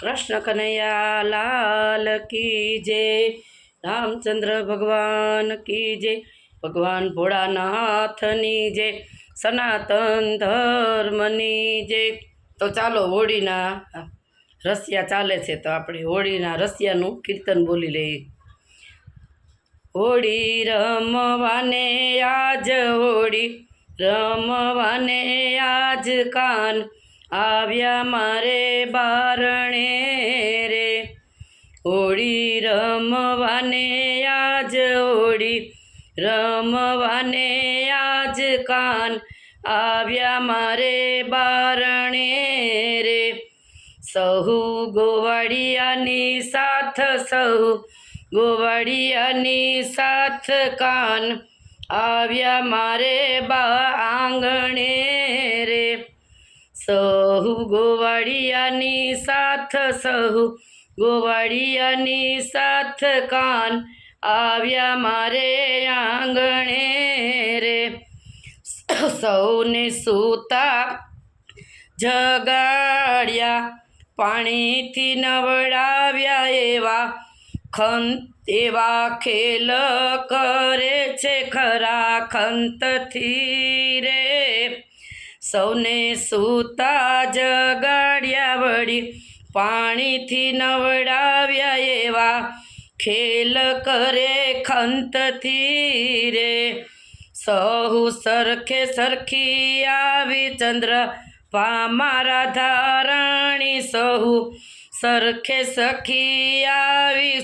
કૃષ્ણ કનૈયા લાલ કી જય, રામચંદ્ર ભગવાન કી જય, ભગવાન ભોળાનાથની જય, સનાતન ધર્મની જય. તો ચાલો હોળીના રસિયા ચાલે છે તો આપણે હોળીના રસિયાનું કીર્તન બોલી લઈએ. હોળી રમવાને આજ હોળી, રમવાને આજ કાન આવ્યા મારે બારણે રે. હોળી રમવાને આજ હોળી, રમવાને આજ કાન. આવ્યા મારે બારણે રે. સહુ ગોવાળિયાની સાથ, સહુ ગોવાળિયાની સાથ કાન. આવ્યા મારે બા આંગણે રે. સહુ ગોવાળિયાની સાથ સહુ, ગોવાળિયાની સાથ કાન. આવ્યા મારે આંગણે રે. સૌને સૂતા જગાડ્યા, પાણીથી નવડાવ્યા એવા. ખંત એવા ખેલ કરે છે ખરા ખંતથી રે. સૌને સૂતા જગાડ્યા વળી પાણીથી નવડાવ્યા એવા ખેલ કરે ખંતથી રે. સહુ સરખે સરખી આવી ચંદ્ર મારા ધારણી સહુ સરખે સખી આવી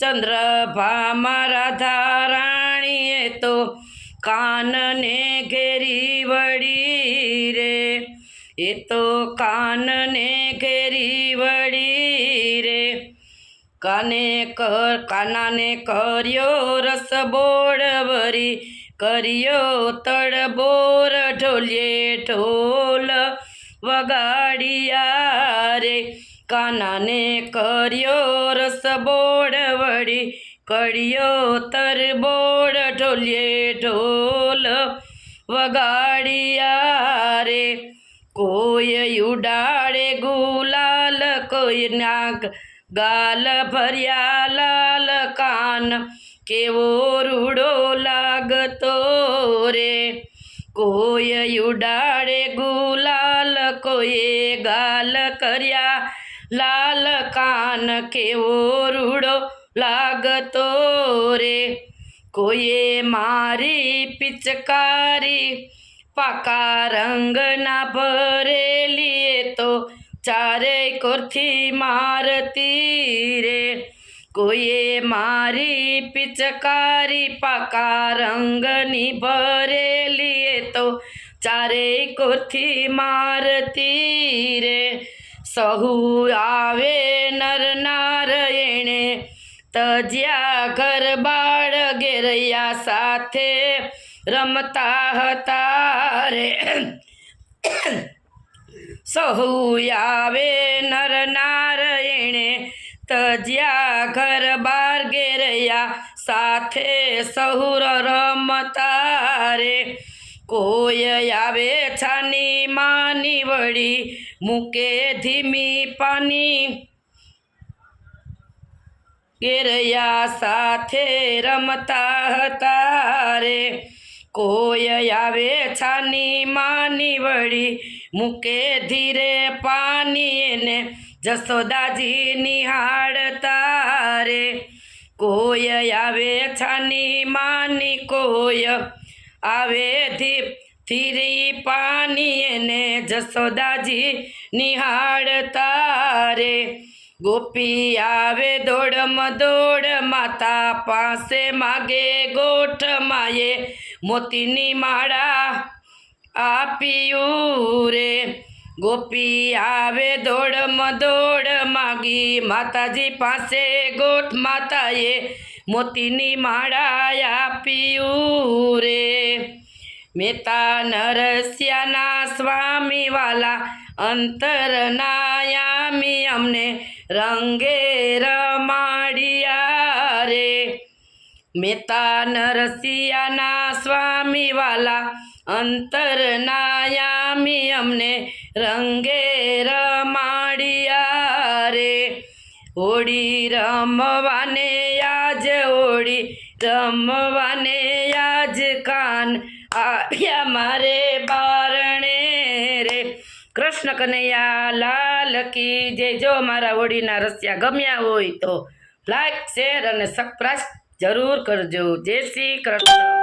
ચંદ્ર મારા ધારાણીએ તો કાનને ઘેરી વળી રે. એ તો કાનને ઘેરી વળી રે. કાને કર, કાનાને કર્યો રસ બોળ વરી કર્યો તડબોર ઢોલીએ ઢોલ વગાડિયા રે. કાનાને કર્યો રસ બોળ કર્યો તરબોળ ઢોલીએ ઢોલ વગાડિયા રે. કોઈ ઉડાડે ગુલાલ, કોઈ નાગ ગાલ ભર્યા લાલ કાન. કેવો રૂડો લાગતો રે. કોઈ ઉડાડે ગુલાલ કોઈએ ગાલ કર્યા લાલ કાન. કેવો રૂડો લાગતો રે. કોઈએ મારી પિચકારી પાકા રંગના ભરેલી તો ચારે કોરથી મારતી રે. કોઈએ મારી પિચકારી પાકા રંગની ભરેલી તો ચારે કોરથી મારતી રે. સહુ આવે તજ્યા ઘર બાળ ગેરૈયા સાથે રમતા હતા રે. સહુ આવે નર નારાયણે તજ્યા ઘર બાર ગેરૈયા સાથે સહુર રમતા રે. કોઈ આવે છાની માની વળી મૂકે ધીમી પાની ગેરયા સાથે રમતા હતા રે. કોઈ આવે છાની માની વળી મૂકે ધીરે પાણી એને જસોદાજી નિહાળતા રે. કોઈ આવે છાની માની કોઈ આવે ધી ધીરી પાણી એને જસોદાજી નિહાળતા રે. ગોપી આવે દોડમ દોડ માતા પાસે માગે ગોઠ માએ મોતીની માળા આપ્યું રે ગોપી આવે દોડમ દોડ માગી માતાજી પાસે ગોઠ માતાએ મોતીની માળા આપ્યું રે મેતા નરસ્યાના સ્વામી વાલા અંતરનાયામી અમને રંગે રમાડિયા રે મેતા નરસિયાના સ્વામી વાલા અંતરનાયામી અમને રંગે રમાડિયા રે હોળી રમવાને આજ હોળી રમવાને આજ કાન આવ્યા મારે. કનૈયા, લાલ કી જે જો મારા હોળીના રસિયા ગમ્યા હોય તો લાઈક શેર અને સબસ્ક્રાઇબ જરૂર કરજો. જય શ્રી કૃષ્ણ.